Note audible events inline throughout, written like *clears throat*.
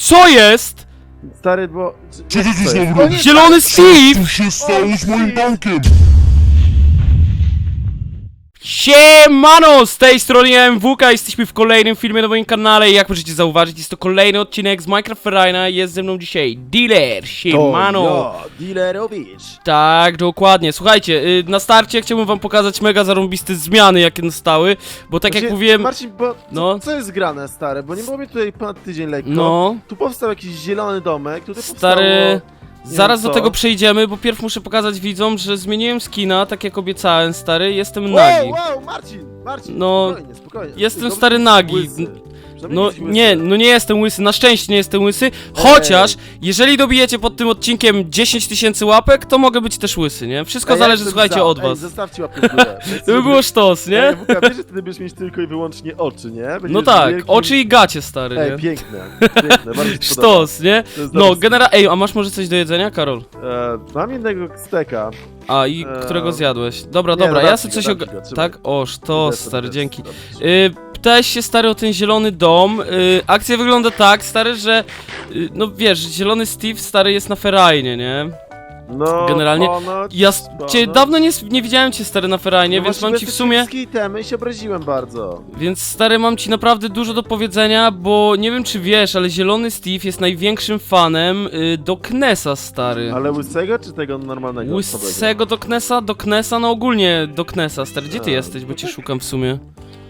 Co jest? Stary, bo... Co ty tu nie, Zielony Steve! Co się stało z moim domkiem? Siemano! Z tej strony MWK, jesteśmy w kolejnym filmie na moim kanale i jak możecie zauważyć jest to kolejny odcinek z Minecraft Arena jest ze mną dzisiaj Dealer, siemano! To ja, dealerowicz. Tak, dokładnie. Słuchajcie, y, na starcie chciałbym wam pokazać mega zarąbiste zmiany jakie nastały, bo tak jak Właśnie, mówiłem, Marcin, bo co, No. co jest grane, stare? Bo nie było mnie tutaj ponad tydzień lekko. no, Tu powstał jakiś zielony domek, tutaj stary... powstało... Zaraz do tego przejdziemy, bo pierw muszę pokazać widzom, że zmieniłem skina, tak jak obiecałem, stary, jestem Wow, nagi. wow, Marcin, Marcin, No, spokojnie, spokojnie. jestem stary nagi. łysy. No jesteś łysy. nie, no nie jestem łysy, na szczęście nie jestem łysy, chociaż jeżeli dobijecie pod tym odcinkiem 10 tysięcy łapek, to mogę być też łysy, nie? Wszystko Ej, ja zależy, jestem słuchajcie, za. od Ej, was. zostawcie łapkę w górę. *laughs* To by było sztos, nie? Ej, Wuka, wiesz, że wtedy będziesz mieć tylko i wyłącznie oczy, nie? Będziesz No tak, wielkim- oczy i gacie, stary, Ej, nie? piękne, *laughs* piękne, bardzo mi się podoba. Sztos, nie? To jest No, dobry genera... Ej, a masz może coś do jedzenia, Karol? E, mam jednego steka. A, i Eee, którego zjadłeś? Dobra, nie, dobra, no ja dam sobie ci coś go, og... dam ci go, trzymaj. Tak? O, sztos, stary, dzięki. zrobić. Y, pytałeś się, stary, o ten zielony dom. Y, akcja wygląda tak, stary, że... Y, no wiesz, zielony Steve, stary, jest na ferajnie, nie? No, generalnie ponoć, Ja s- ponoć. cię dawno nie, s- nie widziałem cię, stary, na ferajnie, No więc właśnie, mam ci w sumie... wszystkie itemy i się obraziłem bardzo. Więc stary, mam ci naprawdę dużo do powiedzenia, bo nie wiem czy wiesz, ale Zielony Steve jest największym fanem y, do Knesa, stary. Ale łysego czy tego normalnego? Łysego do Knesa, do Knesa, no ogólnie do Knesa, stary. Gdzie ty A, jesteś, bo cię szukam w sumie.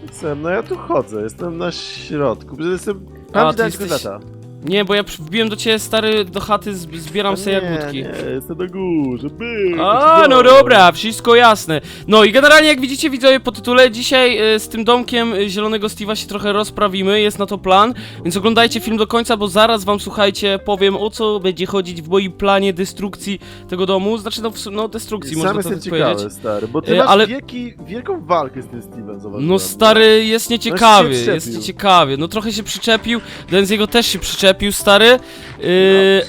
Jestem, no ja tu chodzę, jestem na środku. Jestem... A, Mam dać jesteś-. Nie, bo ja przy- wbiłem do ciebie, stary, do chaty, zb- zbieram sobie jagódki. nie, jestem na górze, byk. A, no dobra, wszystko jasne. No i generalnie jak widzicie widzowie po tytule, dzisiaj e, z tym domkiem e, Zielonego Steve'a się trochę rozprawimy, jest na to plan, więc oglądajcie film do końca, bo zaraz wam, słuchajcie, powiem o co będzie chodzić w moim planie destrukcji tego domu, znaczy no, w su- no destrukcji, Sam można jestem to tak ciekawy, powiedzieć. stary, bo ty E, masz ale- wielki, wielką walkę z tym Steve'em, zauważyłem. No stary, jest No się przyczepił. jest nieciekawie, no trochę się przyczepił, jego też się przyczepił, stary, yy,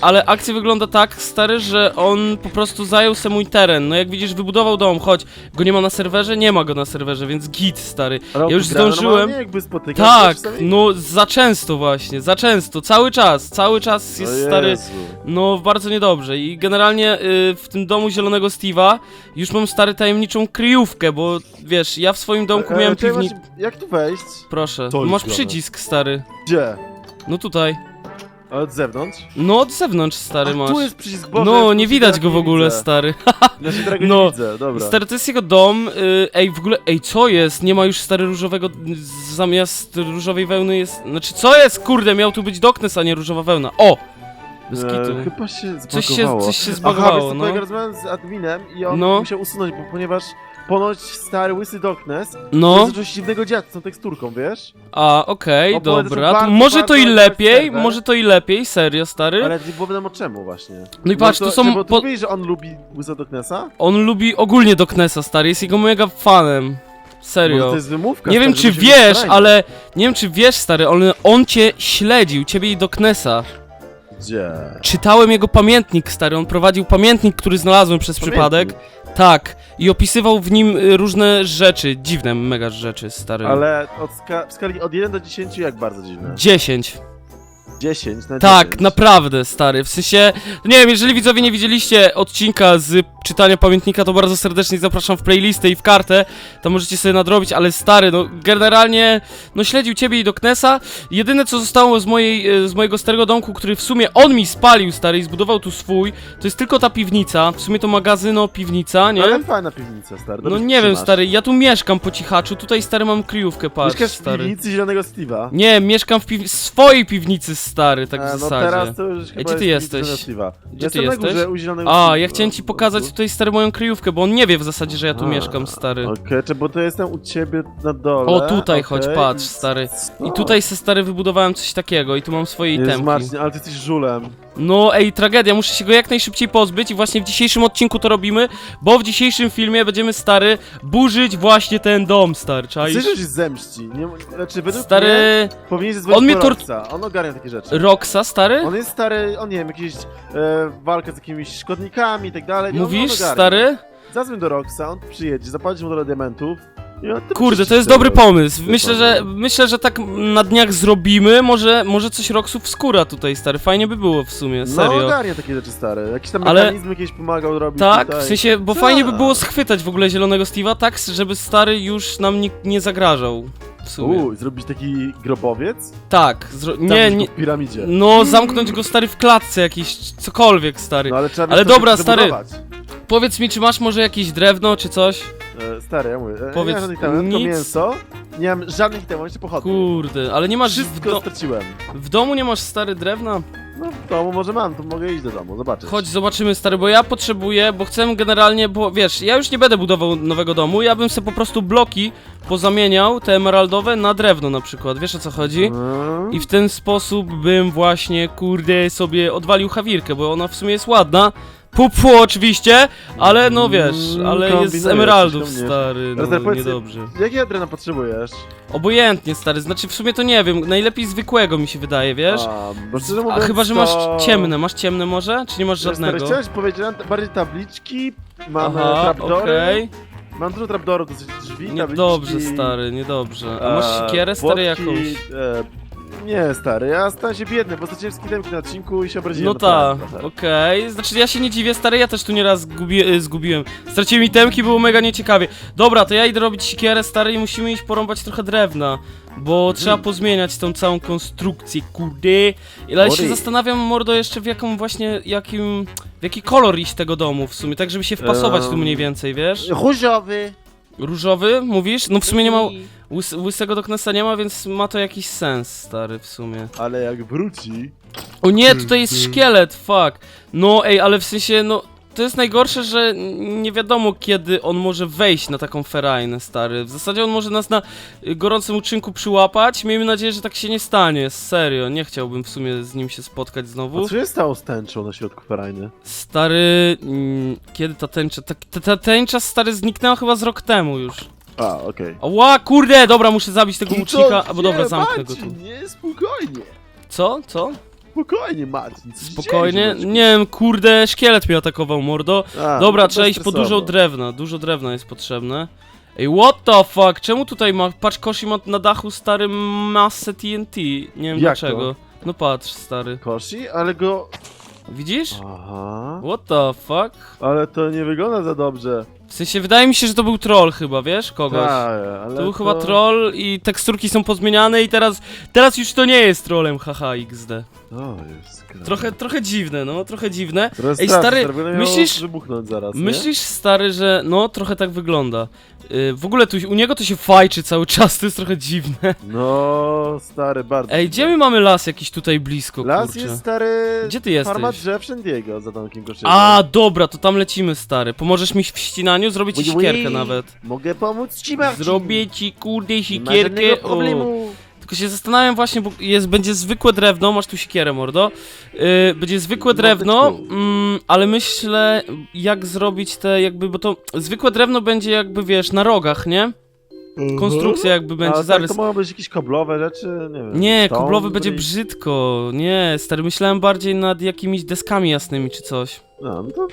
ale akcja wygląda tak, stary, że on po prostu zajął sobie mój teren, no jak widzisz, wybudował dom, chodź, go nie ma na serwerze? Nie ma go na serwerze, więc git, stary. Ja już zdążyłem- jakby spotykał Tak, no za często właśnie, za często, cały czas, cały czas O jest stary, Jezu. no bardzo niedobrze i generalnie y, w tym domu Zielonego Steve'a już mam stary tajemniczą kryjówkę, bo wiesz, ja w swoim domku E, miałem piwnicę, Jak tu wejść? proszę, To masz jest grane. przycisk, stary. Gdzie? No tutaj. A Od zewnątrz? No od zewnątrz, stary, A, masz. tu jest przycisk, Boże, no, nie widać go w ogóle, stary. *laughs* Ja się tego No. nie widzę, dobra. Stary, to jest jego dom. y, ej, w ogóle, ej, co jest? Nie ma już stary różowego. Zamiast różowej wełny jest. Znaczy, co jest? Kurde, miał tu być Doknes, a nie różowa wełna. O! Bez kitu. E, chyba się zbagowało. Coś się, coś się Aha, zbagowało, no. no. rozmawiałem z adminem i on No. musiał usunąć, bo, ponieważ ponoć stary łysy Doknes No, jest zaczął dziwnego dziada z tą teksturką, wiesz? a okej, Opowiada, że dobra. To bardzo, może to i bardzo lepiej, serwer. może to i lepiej, serio, stary. Ale nie wiadomo czemu właśnie. No i patrz, to, tu są bo ty po- mówisz, że on lubi łysa Doknesa? On lubi ogólnie Doknesa, stary, jest jego mega fanem. Może Serio. to jest wymówka, Nie wiem stary, czy żeby się wiesz, ale. Nie wiem czy wiesz, stary, on, on cię śledził, ciebie i Doknesa. Gdzie? Czytałem jego pamiętnik, stary. On prowadził pamiętnik, który znalazłem przez przypadek. Tak. I opisywał w nim y, różne rzeczy, dziwne mega rzeczy, stary. Ale od ska w skali od 1 do 10 jak bardzo dziwne? 10. 10 na Tak, 10. naprawdę, stary. W sensie, nie wiem, jeżeli widzowie nie widzieliście odcinka z czytania pamiętnika, to bardzo serdecznie zapraszam w playlistę i w kartę. To możecie sobie nadrobić, ale stary, no generalnie, no śledził ciebie i Doknesa. Jedyne co zostało z mojej, e, z mojego starego domku, który w sumie on mi spalił, stary, i zbudował tu swój, to jest tylko ta piwnica. W sumie to magazyno, piwnica, nie? Ale fajna piwnica, stary. No dobrze nie wiem, trzymasz. stary, ja tu mieszkam po cichaczu, tutaj stary mam kryjówkę, patrz, Mieszkasz w stary. piwnicy Zielonego Steve'a. Nie, mieszkam w piw swojej piwnicy, stary, tak w E, no zasadzie. teraz to już chyba gdzie ty jest jesteś? Gdzie ty Jestem na jesteś? górze u Zielonego A, ja chciałem ci pokazać tutaj stary moją kryjówkę, bo on nie wie w zasadzie, że ja tu A, mieszkam, stary. Okej, czy bo to jestem u ciebie na dole. O, tutaj okej. chodź, patrz, stary. I tutaj se stary wybudowałem coś takiego i tu mam swoje Jest itemki. Marcin, ale ty jesteś żulem. No ej, tragedia, muszę się go jak najszybciej pozbyć i właśnie w dzisiejszym odcinku to robimy, bo w dzisiejszym filmie będziemy, stary, burzyć właśnie ten dom, stary, czaisz? Się zemści. Nie, znaczy, według mnie Stary... powinien zadzwonić on mnie tor- Roxa. On ogarnia takie rzeczy. Roxa, stary? On jest stary, on nie wiem, jakieś e, walka z jakimiś szkodnikami i tak dalej. on- Mówisz, on ogarnia. stary? Zadzwoń do Roxa, on przyjedzie, zapłacisz mu do diamentów Tym Kurde, to jest dobry pomysł. Myślę, że myślę, że tak na dniach zrobimy. Może, może coś Roxów skóra tutaj, stary. Fajnie by było w sumie, No serio. ogarnia takie rzeczy stare. Jakiś tam Ale- mechanizm jakieś pomagał robić Tak, tutaj. w sensie, bo fajnie by było schwytać w ogóle zielonego Steve'a tak, żeby stary już nam nikt nie zagrażał. W sumie. Zrobić taki grobowiec? Tak, zro... Tam nie, gdzieś nie. W piramidzie. No, zamknąć go stary w klatce jakiś, cokolwiek stary. No ale trzeba Ale to, dobra, stary. Powiedz mi, czy masz może jakieś drewno, czy coś? E, stary, ja mówię, e, Powiedz, nie mam żadnych tematów, tylko nic. mięso. Nie mam żadnych tematów, jeszcze pochodnie. Kurde, ale nie masz w, Wszystko do... straciłem. w domu nie masz stary drewna? No w domu może mam, to mogę iść do domu, zobaczyć. Chodź, zobaczymy stary, bo ja potrzebuję, bo chcę generalnie, bo wiesz, ja już nie będę budował nowego domu, ja bym sobie po prostu bloki pozamieniał, te emeraldowe, na drewno na przykład, wiesz o co chodzi? Mm. I w ten sposób bym właśnie, kurde, sobie odwalił hawirkę, bo ona w sumie jest ładna. Pupu oczywiście, ale no wiesz, Mm, ale jest z kombinujesz, emeraldów, kombinujesz. stary, stary, no powiedz- niedobrze. Jakie drewno potrzebujesz? Obojętnie, stary, znaczy w sumie to nie wiem, najlepiej zwykłego mi się wydaje, wiesz? A, bo szczerze A mówiąc, chyba, że to- masz ciemne, masz ciemne może? Czy nie masz Wiesz, żadnego? Stary, chciałeś powiedzieć, bardziej tabliczki, mam Aha, Aha, trapdory, okej. mam dużo trapdorów, dosyć drzwi, Niedobrze, tabliczki, stary, niedobrze. A masz e, siekierę, stary, płotki, jakąś? E, nie, stary, ja stałem się biedny, bo straciłem skitemki na odcinku i się obraziłem No na tak, plan trochę. okej. Znaczy ja się nie dziwię, stary, ja też tu nieraz gubi, y, zgubiłem. Straciłem itemki, było mega nieciekawie. Dobra, to ja idę robić siekierę, stary, i musimy iść porąbać trochę drewna. Bo trzeba pozmieniać tą całą konstrukcję, kurde. Ale się zastanawiam, mordo, jeszcze w jaką właśnie, jakim... W jaki kolor iść tego domu w sumie, tak żeby się wpasować tu Em. mniej więcej, wiesz? Różowy. Różowy, mówisz? No w sumie nie ma... Łys, łysego Doknesa nie ma, więc ma to jakiś sens, stary, w sumie. Ale jak wróci... O nie, tutaj jest szkielet, fuck. No ej, ale w sensie, no to jest najgorsze, że nie wiadomo kiedy on może wejść na taką ferajnę, stary. W zasadzie on może nas na gorącym uczynku przyłapać. Miejmy nadzieję, że tak się nie stanie. Serio, nie chciałbym w sumie z nim się spotkać A znowu. co się stało z tęczą na środku ferajny? Stary, mm, kiedy ta tęcza, ta, ta, ta tęcza stary zniknęła chyba z rok temu już. A, okej. Ła, kurde, dobra, muszę zabić tego łucznika, albo dobra, zamknę go tu. Nie, spokojnie. Co? Co? Spokojnie, Marcin. Spokojnie? dzieje? Nie wiem, kurde, szkielet mnie atakował, mordo. A, Dobra, no to trzeba iść po dużo drewna. Dużo drewna jest potrzebne. Ej, what the fuck? Czemu tutaj ma. Patrz, Koshi ma na dachu stary masę TNT. Nie wiem Jak dlaczego. No patrz, stary. Koshi, ale go... Widzisz? Aha. What the fuck? Ale to nie wygląda za dobrze. W sensie, wydaje mi się, że to był troll chyba, wiesz? Kogoś. Tak, ale To był chyba troll i teksturki są pozmieniane i teraz. Teraz już to nie jest trollem, haha, XD. O, jest. Trochę, trochę dziwne, no, trochę dziwne. Teraz Ej, straszne, stary, myślisz- wybuchnąć zaraz, nie? Myślisz, stary, że no trochę tak wygląda. Yy, w ogóle tu, u niego to się fajczy cały czas, to jest trochę dziwne. No, stary, bardzo. Ej, gdzie my mamy las jakiś tutaj blisko, Las kurczę? jest stary. Gdzie ty jesteś? Farma drzew Szendiego za domkiem Koszyka. A, dobra, to tam lecimy, stary. Pomożesz mi w ścinaniu? Zrobię ci Ui, ui. nawet. Mogę pomóc ci, Marcin. Zrobię ci, kurde, Nie ma O. problemu. Tylko się zastanawiam właśnie, bo jest, będzie zwykłe drewno, masz tu siekierę, mordo. Yy, będzie zwykłe drewno, mm, ale myślę, jak zrobić te jakby, bo to zwykłe drewno będzie jakby, wiesz, na rogach, nie? Konstrukcja jakby będzie, A tak, zaraz. to mogą być jakieś koblowe rzeczy, nie wiem. Nie, koblowy będzie brzydko. Nie, stary, myślałem bardziej nad jakimiś deskami jasnymi czy coś. No, no to,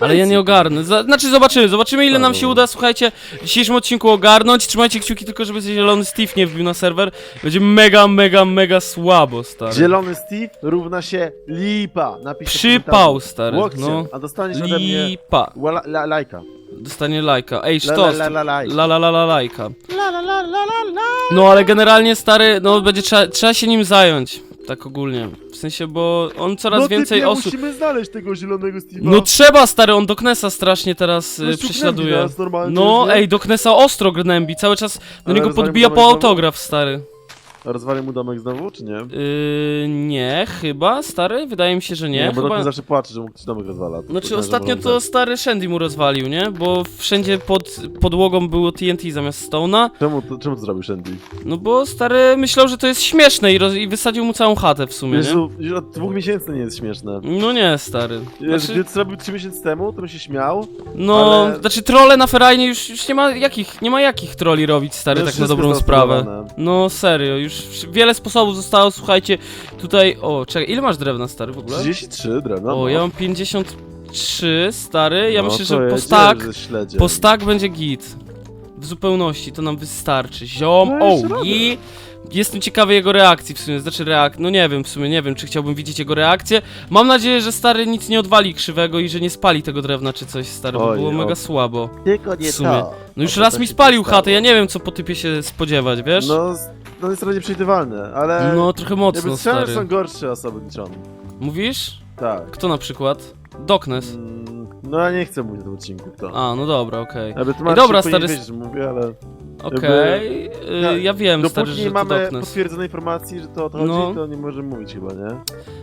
Ale ja nie ogarnę. Znaczy zobaczymy, zobaczymy ile nam się Dobra. uda, słuchajcie, w dzisiejszym odcinku ogarnąć. Trzymajcie kciuki tylko, żeby zielony Steve nie wbił na serwer. Będzie mega, mega, mega słabo, stary. Zielony Steve równa się lipa. Napisz to w Przypał, stary, Łokciem, no. a dostaniesz ode mnie Lipa. la, la, lajka. Dostanie lajka. Ej, sztos. la, la, la, lajka. La la la la lajka. La, la, la, la, la, la. No ale generalnie stary, no będzie trzeba, trzeba się nim zająć. Tak ogólnie. W sensie, bo on coraz no, więcej typie, osób. musimy znaleźć tego zielonego Steve'a. No trzeba, stary, on Doknesa strasznie teraz No, y, prześladuje. nas normalnie, No, ej, Doknesa ostro gnębi, cały czas do niego podbija po autograf, stary. Rozwalił mu domek znowu, czy nie? Yy, nie, chyba, stary? Wydaje mi się, że nie. bo chyba... Zawsze płacze, że mu ktoś domek rozwala. Znaczy znaczy, ostatnio to stary Shandy mu rozwalił, nie? Bo wszędzie pod podłogą było TNT zamiast Stone'a. Czemu, to, czemu to zrobił Shandy? No bo stary myślał, że to jest śmieszne i, roz... i wysadził mu całą chatę w sumie, nie? Jezu, już od dwóch miesięcy nie jest śmieszne. No nie, stary. Znaczy, Gdy to zrobił trzy miesiące temu, to bym się śmiał. no, ale- znaczy trolle na ferajnie już, już nie ma jakich, nie ma jakich troli robić, stary, No tak na wszystko dobrą jest sprawę. No serio, już wiele sposobów zostało, słuchajcie, tutaj, o, czekaj, ile masz drewna, stary, w ogóle? 33 drewno. O, ja mam 53, stary, ja no, myślę, że po stack, po stack będzie git. w zupełności, to nam wystarczy. Ziom, No, o, i jestem ciekawy jego reakcji w sumie, znaczy reak... no nie wiem, w sumie nie wiem, czy chciałbym widzieć jego reakcję. Mam nadzieję, że stary nic nie odwali krzywego i że nie spali tego drewna czy coś, stary, bo było mega słabo. Tylko nie W sumie. No już raz mi spalił chatę, ja nie wiem co po typie się spodziewać, wiesz? No, no jest trochę nieprzewidywalne, ale... No trochę mocno, Jakby stary. są gorsze osoby niż on. Mówisz? Tak. Kto na przykład? Doknes. Mm, No ja nie chcę mówić o tym odcinku, kto. A, no dobra, okej. Jakby Ej, dobra, stary, Wiedzieć, że mówię, ale... Okej, Ja- y, ja wiem, stary, Dopóki że nie to mamy Doknes. potwierdzonej informacji, że to o to chodzi, No. to nie możemy mówić chyba, nie?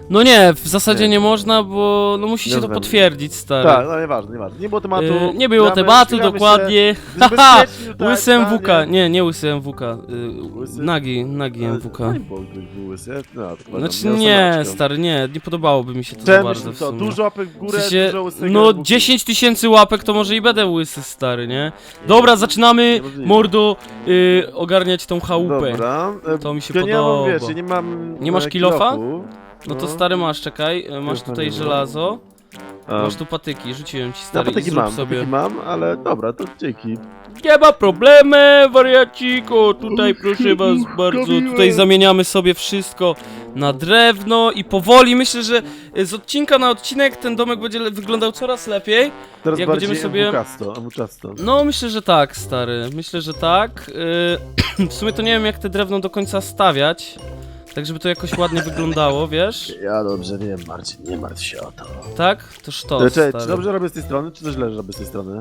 No nie, w zasadzie nie, Nie. można, bo no musicie Nie to wiem. potwierdzić, stary. Tak, no nieważne, nieważne. Nie było tematu. Y, nie było gramy- tematu, dokładnie. Haha! tutaj, Łysy MWK, totalnie. nie, nie łysy MWK. Y, Łysy? nagi, nagi MWK. łysy. No, to chyba Znaczy nie, stary, nie, nie podobałoby mi się to za bardzo to, sumie. dużo łapek w W górę, sensie, dużo łysego no MWK. 10 tysięcy łapek to może i będę łysy, stary, nie? Dobra, zaczynamy, Niemożliwe. mordo, y, ogarniać tą chałupę. Dobra. e, To mi się tylko nie mam, podoba. wiesz, ja nie mam... Nie masz e, kilofa? kilofu. No to stary masz, czekaj, y, masz tutaj żelazo, masz tu patyki, rzuciłem ci no, stary i patyki zrób mam, sobie. patyki mam, ale dobra, to dzięki. Nie ma problemu, wariaciko, tutaj proszę was bardzo, tutaj zamieniamy sobie wszystko na drewno i powoli myślę, że z odcinka na odcinek ten domek będzie wyglądał coraz lepiej. Teraz Jak będziemy sobie- MWKasto, MWCasto. No myślę, że tak, stary, myślę, że tak. Yy, *clears throat* w sumie to nie wiem jak te drewno do końca stawiać, tak żeby to jakoś ładnie wyglądało, wiesz? Ja dobrze wiem, Marcin, nie martw się o to. Tak? Toż to, Czekaj, stary. czy dobrze robię z tej strony, czy to źle robię z tej strony?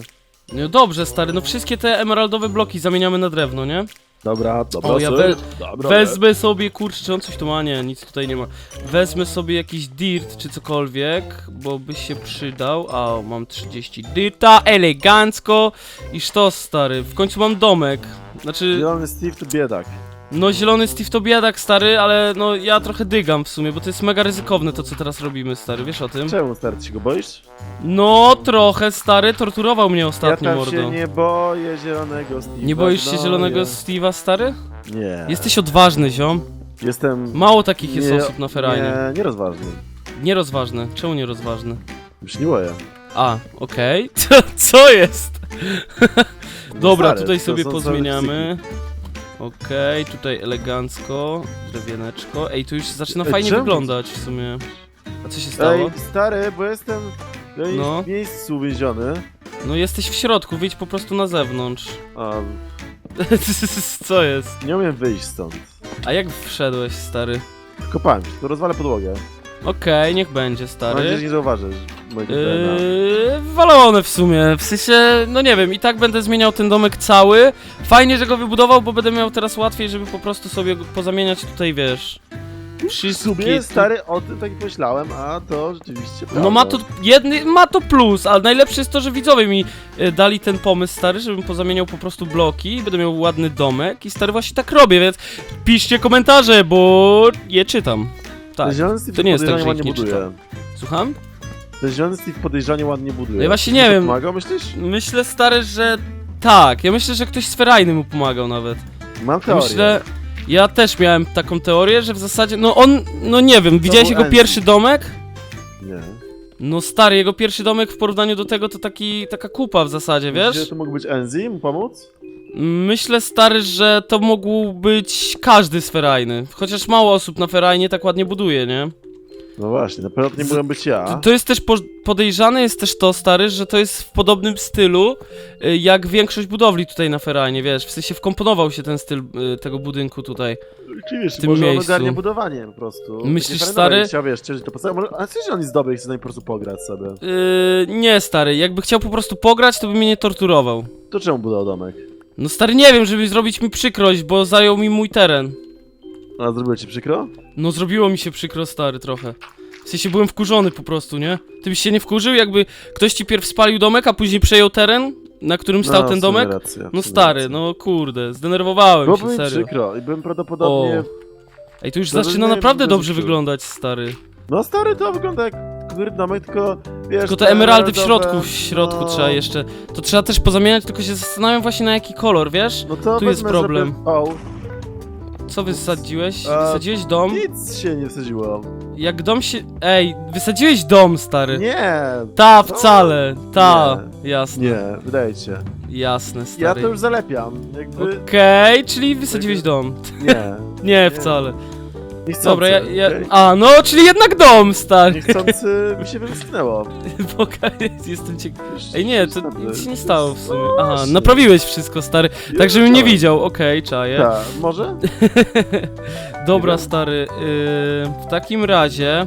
No dobrze, stary, no wszystkie te emeraldowe bloki zamieniamy na drewno, nie? Dobra, dobra, O, ja we- dobra, Wezmę sobie, kurczę, czy on coś tu ma? Nie, nic tutaj nie ma. Wezmę sobie jakiś dirt czy cokolwiek, bo by się przydał. A, mam 30 dirta, elegancko. I sztos, stary. W końcu mam domek. Znaczy, Zielony Steve to biedak. No zielony Steve to biedak, stary, ale no ja trochę dygam w sumie, bo to jest mega ryzykowne to, co teraz robimy, stary, wiesz o tym? Czemu, stary, ty się go boisz? No, trochę, stary, torturował mnie ostatnio, ja tam mordo. się nie boję zielonego Steve'a. Nie boisz się no, zielonego nie. Steve'a, stary? Nie. Jesteś odważny, ziom. Jestem... Mało takich jest nie, osób na ferajnie. Nie, nierozważny. Nierozważny. Czemu nierozważny? Już nie boję. A, okej. *laughs* Co, co jest? *laughs* Dobra, Stary, tutaj to sobie są pozmieniamy. Okej, tutaj elegancko, drewieneczko. Ej, tu już zaczyna Ej, fajnie czemu? wyglądać w sumie. A co się stało? Ej, stary, bo jestem No. w miejscu uwięziony. No jesteś w środku, wyjdź po prostu na zewnątrz. A *laughs* co jest? nie umiem wyjść stąd. A jak wszedłeś, stary? Kopałem się, to rozwalę podłogę. Okej, niech będzie, Mam nadzieję, że stary. nie zauważysz mojego terena. Yy, walone w sumie, w sensie, no nie wiem, i tak będę zmieniał ten domek cały. Fajnie, że go wybudował, bo będę miał teraz łatwiej, żeby po prostu sobie go pozamieniać tutaj, wiesz. W Wszystkie... sumie, stary, o tym tak myślałem, a to rzeczywiście No ma to, jedny, ma to plus, ale najlepsze jest to, że widzowie mi e, dali ten pomysł, stary, żebym pozamieniał po prostu bloki, będę miał ładny domek i stary właśnie tak robię, więc piszcie komentarze, bo je czytam. Tak, zielony Steve to nie jest tak, że ich nie buduje. słucham? Ten zielony Steve podejrzanie ładnie buduje. No ja właśnie nie wiem. Pomagał, myślisz? Myślę, stary, że tak, ja myślę, że ktoś z Ferajny mu pomagał nawet. Mam Ja teorię. myślę, ja też miałem taką teorię, że w zasadzie, no on, no nie wiem, widziałeś jego Enzi. pierwszy domek? Nie. No stary, jego pierwszy domek w porównaniu do tego to taki, taka kupa w zasadzie, Myślisz, że wiesz? to mógł być Enzi, mu pomóc? Myślę, stary, że to mógł być każdy z Ferajny. Chociaż mało osób na Ferajnie tak ładnie buduje, nie? No właśnie, na pewno to nie mogłem być To, ja. to jest też po, podejrzane jest też to, stary, że to jest w podobnym stylu, y, jak większość budowli tutaj na Ferajnie, wiesz? W sensie wkomponował się ten styl y, tego budynku tutaj. Czy wiesz, tym może on miejscu. ogarnia budowanie po prostu. Myślisz, Takie stary? Chciał, wiesz, to podstawowe. Może- A co, że on jest dobry i chce po prostu pograć sobie? Yy, nie, stary, jakby chciał po prostu pograć, to by mnie nie torturował. To czemu budował domek? No stary, nie wiem, żeby zrobić mi przykrość, bo zajął mi mój teren. A zrobiło ci przykro? No zrobiło mi się przykro, stary, trochę. W sensie byłem wkurzony po prostu, nie? Ty byś się nie wkurzył, jakby ktoś ci pierw spalił domek, a później przejął teren, na którym stał no, ten w sumie domek? Racja, w No sumie stary, racja. no kurde, zdenerwowałem Byłoby się, mi serio. przykro i bym prawdopodobnie... O. Ej, to już No, zaczyna nie, naprawdę dobrze wyglądać, stary. No stary, to wygląda jak kurde domek, tylko wiesz... Tylko te emeraldy w środku, w środku no, trzeba jeszcze... To trzeba też pozamieniać, tylko się zastanawiam właśnie na jaki kolor, wiesz? No to tu jest wezmę, problem. Żeby... O, Co wysadziłeś? Wysadziłeś dom? nic się nie wsadziło. Jak dom się... Ej, wysadziłeś dom, stary. Nie, Ta, wcale. Ta, jasne. nie, wydaje ci się. Jasne, Ja stary. to już zalepiam, jakby... Okej, czyli wysadziłeś dom. Nie. *laughs* Nie, wcale. Niechcący, Dobra, ja, ja... A, no, czyli jednak dom, stary. Niechcący mi się wymsknęło. *laughs* Okej, jestem ciekaw. Ej, nie, to nic się nie stało w sumie. Aha, naprawiłeś wszystko, stary. Tak, żebym nie widział. Okej, czaję. Tak, może? *laughs* Dobra, stary. Yy, w takim razie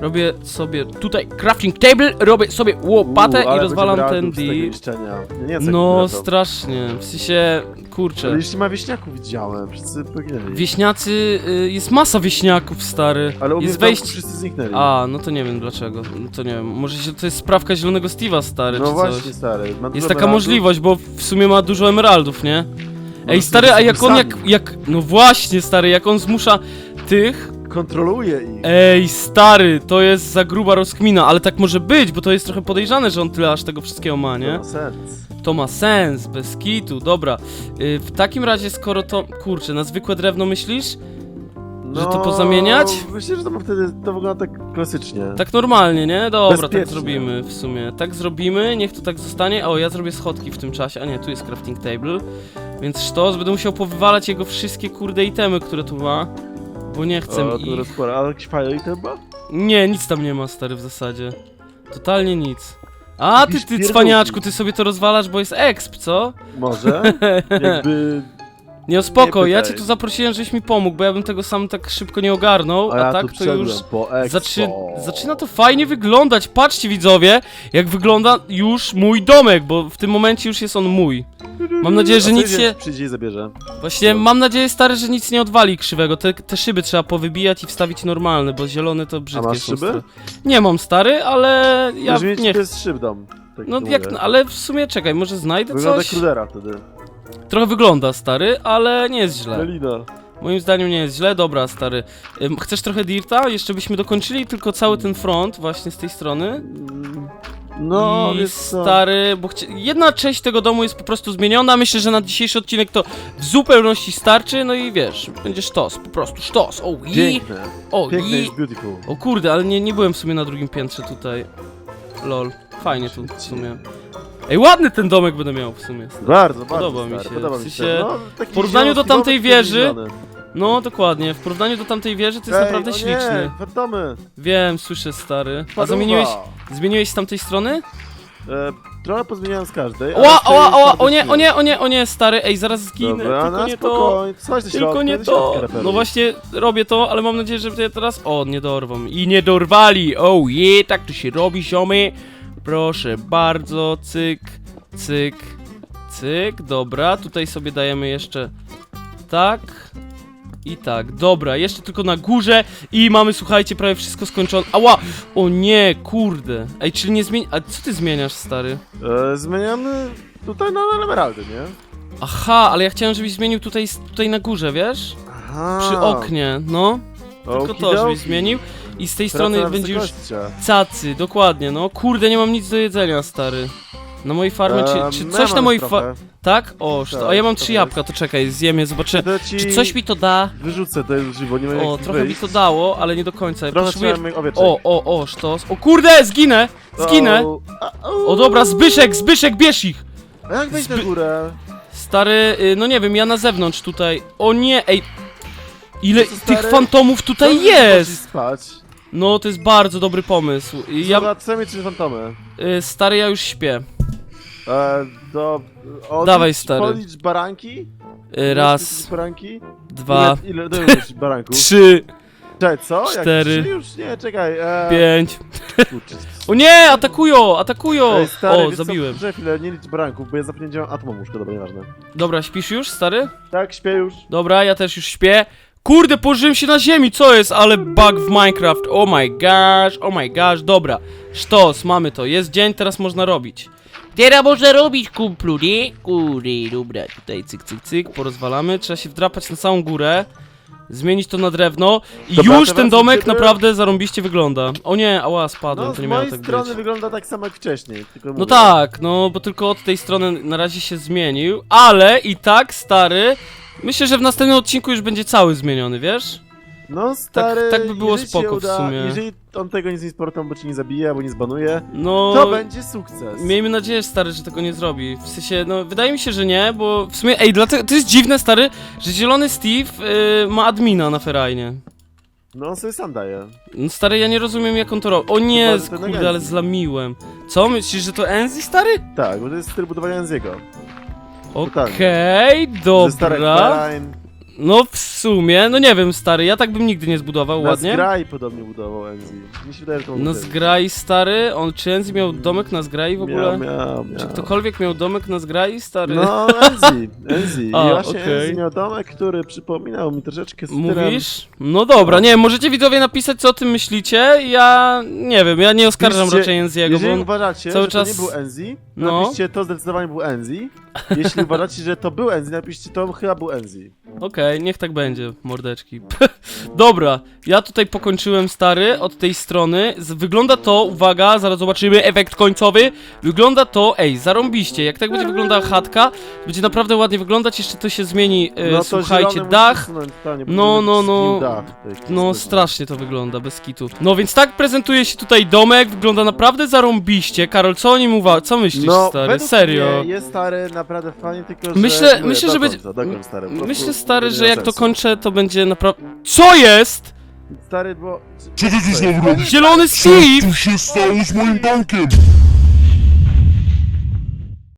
robię sobie tutaj crafting table, robię sobie łopatę Uuu, ale i rozwalam będzie ten bradów z tego deal. niszczenia. Nie, No, strasznie. W sensie, kurczę. Ale jeśli ma wieśniaków widziałem, wszyscy poginęli. Wieśniacy, y, jest masa wieśniaków, stary. Ale u mnie jest w domku wejście. wszyscy zniknęli. A, no to nie wiem dlaczego. No to nie wiem. Może się, to jest sprawka zielonego Steve'a, stary, no czy właśnie, coś. stary. ma Jest dużo taka emeraldów. możliwość, bo w sumie ma dużo emeraldów, nie? Ej, stary, a jak on, jak, sami. jak, no właśnie, stary, jak on zmusza tych, Kontroluje ich. ej, stary, to jest za gruba rozkmina, ale tak może być, bo to jest trochę podejrzane, że on tyle aż tego wszystkiego ma, To nie? ma sens. To ma sens, bez kitu, dobra. Y, w takim razie, skoro to, kurczę, na zwykłe drewno myślisz? No, to pozamieniać? Myślę, że to ma wtedy, to wygląda tak klasycznie. Tak normalnie, nie? Dobra, tak zrobimy w sumie. Tak zrobimy, niech to tak zostanie. O, ja zrobię schodki w tym czasie. A nie, tu jest crafting table. Więc sztos, będę musiał powywalać jego wszystkie kurde itemy, które tu ma. Bo nie chcę o, ich. rozpora. Ale jakiś ma? Nie, nic tam nie ma, stary, w zasadzie. Totalnie nic. A, ty, ty cwaniaczku, ty sobie to rozwalasz, bo jest exp, co? Może? *laughs* Jakby... Nie, o spoko, Nie ja pytaj. cię tu zaprosiłem, żebyś mi pomógł, bo ja bym tego sam tak szybko nie ogarnął, A ja tak tu to wszedłem już... po expo. Zaczy... Zaczyna to fajnie wyglądać. Patrzcie widzowie, jak wygląda już mój domek, bo w tym momencie już jest on mój. Mam nadzieję, że A co nic się. Przyjdzie i zabierze. Właśnie mam nadzieję, stary, że nic nie odwali krzywego. Te, te szyby trzeba powybijać i wstawić normalne, bo zielone to brzydkie masz są. szyby? stary. Nie mam stary, ale ja Możesz mieć nie to chcę. jest szyb dom. Tak No jak, mówię. ale w sumie czekaj, może znajdę Wygląda coś. krudera wtedy. Trochę wygląda stary, ale nie jest źle. Melina. Moim zdaniem nie jest źle, dobra stary. Ym, Chcesz trochę dirta? Jeszcze byśmy dokończyli tylko cały ten front właśnie z tej strony. Mm, No, I wiesz co. stary, bo chci- jedna część tego domu jest po prostu zmieniona. Myślę, że na dzisiejszy odcinek to w zupełności starczy. No i wiesz, będzie sztos, po prostu sztos. O i, Piękne. o Piękne i. beautiful. O kurde, ale nie, nie byłem w sumie na drugim piętrze tutaj. Lol, fajnie tu w sumie. Ej, ładny ten domek będę miał w sumie. Bardzo, bardzo Podoba mi stary, się. Podoba W mi się. sensie, No, taki w porównaniu do tamtej domek, wieży. No, dokładnie. W porównaniu do tamtej wieży to jest Ej, naprawdę o śliczny. Nie, fantomy. Wiem, słyszę stary. A Paduwa. zamieniłeś, zmieniłeś z tamtej strony? E, trochę pozmieniałem z każdej. ale Oła, z tej bardzo o nie, o nie, o nie, o nie, stary, ej, zaraz zginę, Dobra, tylko na nie to. spokojnie. Słuchaj, do Tylko środka, nie do to. No właśnie, robię to, ale mam nadzieję, że teraz... O, nie dorwą. I nie dorwali. Oh yeah, tak to się robi, ziomy. Proszę bardzo, cyk, cyk, cyk. Dobra, tutaj sobie dajemy jeszcze tak i tak. Dobra, jeszcze tylko na górze i mamy, słuchajcie, prawie wszystko skończone. Ała! O nie, kurde. Ej, czyli nie zmieni... A co ty zmieniasz, stary? E, zmieniamy tutaj na emeraldy, nie? Aha, ale ja chciałem, żebyś zmienił tutaj, tutaj na górze, wiesz? Aha. Przy oknie, no. Tylko to, żebyś zmienił. I z tej strony na będzie już cacy, dokładnie, no. Kurde, nie mam nic do jedzenia, stary. Na mojej farmie, czy, czy no coś na mam mojej farmie... Tak? O, Tak, a ja mam trzy jabłka, to czekaj, zjem je, zobaczę. Ci Czy coś mi to da? Wyrzucę to jest żywo, nie wiem O, trochę mi wyjść. to dało, ale nie do końca. Trochę Potrzebuję... O, o, o, sztos. O kurde, zginę! Zginę! O, O dobra, Zbyszek, Zbyszek, bierz ich! A jak wejść na Zby- górę? Stary, y, no nie wiem, ja na zewnątrz tutaj. O nie, ej. Ile Co, tych fantomów tutaj jest? spać? No, to jest bardzo dobry pomysł. I Ja... Mieć trzy fantomy? y, stary, ja już śpię. E, do... Odlicz, Dawaj, stary. Policz baranki? Y, Raz, Policz baranki? dwa, Ile, ile dajesz baranków? *laughs* trzy, Czekaj, co? Jak cztery, trzy już? Nie, czekaj. E, pięć. kurczę. O nie, atakują, atakują! Ej, stary, O, wiesz co? zabiłem. Poczekaj chwilę, nie licz baranków, bo ja zapomniałem atomą łóżko, dobra, nieważne. Dobra, śpisz już, stary? Tak, śpię już. Dobra, ja też już śpię. Kurde, położyłem się na ziemi, co jest? Ale bug w Minecraft. Oh my gosh, oh my gosh. Dobra, sztos, mamy to. Jest dzień, teraz można robić. Teraz można robić, kumplu, nie? Kurde, dobra, tutaj cyk, cyk, cyk, porozwalamy. Trzeba się wdrapać na całą górę. Zmienić to na drewno. I Dobra, już teraz ten domek idziemy- naprawdę zarąbiście wygląda. O nie, ała, spadłem, No, to z nie miało mojej tak strony być. wygląda tak samo jak wcześniej. Tylko No mówię. tak, no bo tylko od tej strony na razie się zmienił, ale i tak, stary, myślę, że w następnym odcinku już będzie cały zmieniony, wiesz? No stary, tak by było jeżeli spoko się w uda, sumie. Jeżeli on tego nic nie sportą, bo cię nie zabije, albo nie zbanuje, No... to będzie sukces. Miejmy nadzieję, stary, że tego nie zrobi. W sensie, no, wydaje mi się, że nie, bo w sumie, ej, dlatego, to jest dziwne, stary, że zielony Steve y, ma admina na ferajnie. No on sobie sam daje. No, stary, ja nie rozumiem, jak on to robi. O nie, Chyba, kurde, ale zlamiłem. Co, myślisz, że to Enzi, stary? Tak, bo to jest styl budowania Enziego. Okej, starych dobra. Parain. No, w sumie, no nie wiem, stary, ja tak bym nigdy nie zbudował, Na ładnie. Zgraj podobnie budował Enzi. Mi się wydaje, że to No, mógł być. zgrai, stary, on, czy Enzi miał domek na zgrai w ogóle? Miał, miał, miał. Czy ktokolwiek miał domek na zgrai, stary? No, Enzi, *laughs* Enzi. I A, właśnie okej. Enzi miał domek, który przypominał mi troszeczkę stylem... Mówisz? No dobra, nie, możecie widzowie napisać, co o tym myślicie. Ja nie wiem, ja nie oskarżam Piszcie, raczej Enziego, bo Jeżeli on... uważacie, cały że czas- to nie był Enzi, No. napiszcie to zdecydowanie był Enzi. Jeśli uważacie, że to był Enzi, napiszcie to chyba był Enzi. Okej, niech tak będzie, mordeczki. *laughs* Dobra, ja tutaj pokończyłem, stary, od tej strony. Z- Wygląda to, uwaga, zaraz zobaczymy efekt końcowy. Wygląda to, ej, zarąbiście. Jak tak będzie wyglądała chatka, będzie naprawdę ładnie wyglądać, jeszcze to się zmieni, e, No to słuchajcie, zielony dach. musi usunąć, to nie, bo No, no, zgnił no. Dach tej No, strasznie to wygląda, bez kitu. No, więc tak prezentuje się tutaj domek, wygląda naprawdę zarąbiście. Karol, co o nim uważasz? Co myślisz, No, stary? według Serio? Mnie jest stary, naprawdę fajnie, tylko że... Myślę- mówię, myślę, że będzie- końca, do końca, stary, po prostu Myślę, stary, nie że ma jak to sensu. kończę, to będzie naprawdę... Co jest? Stary, bo... Co ty tu znowu robisz? Zielony Co Steve! tu się stało z moim domkiem?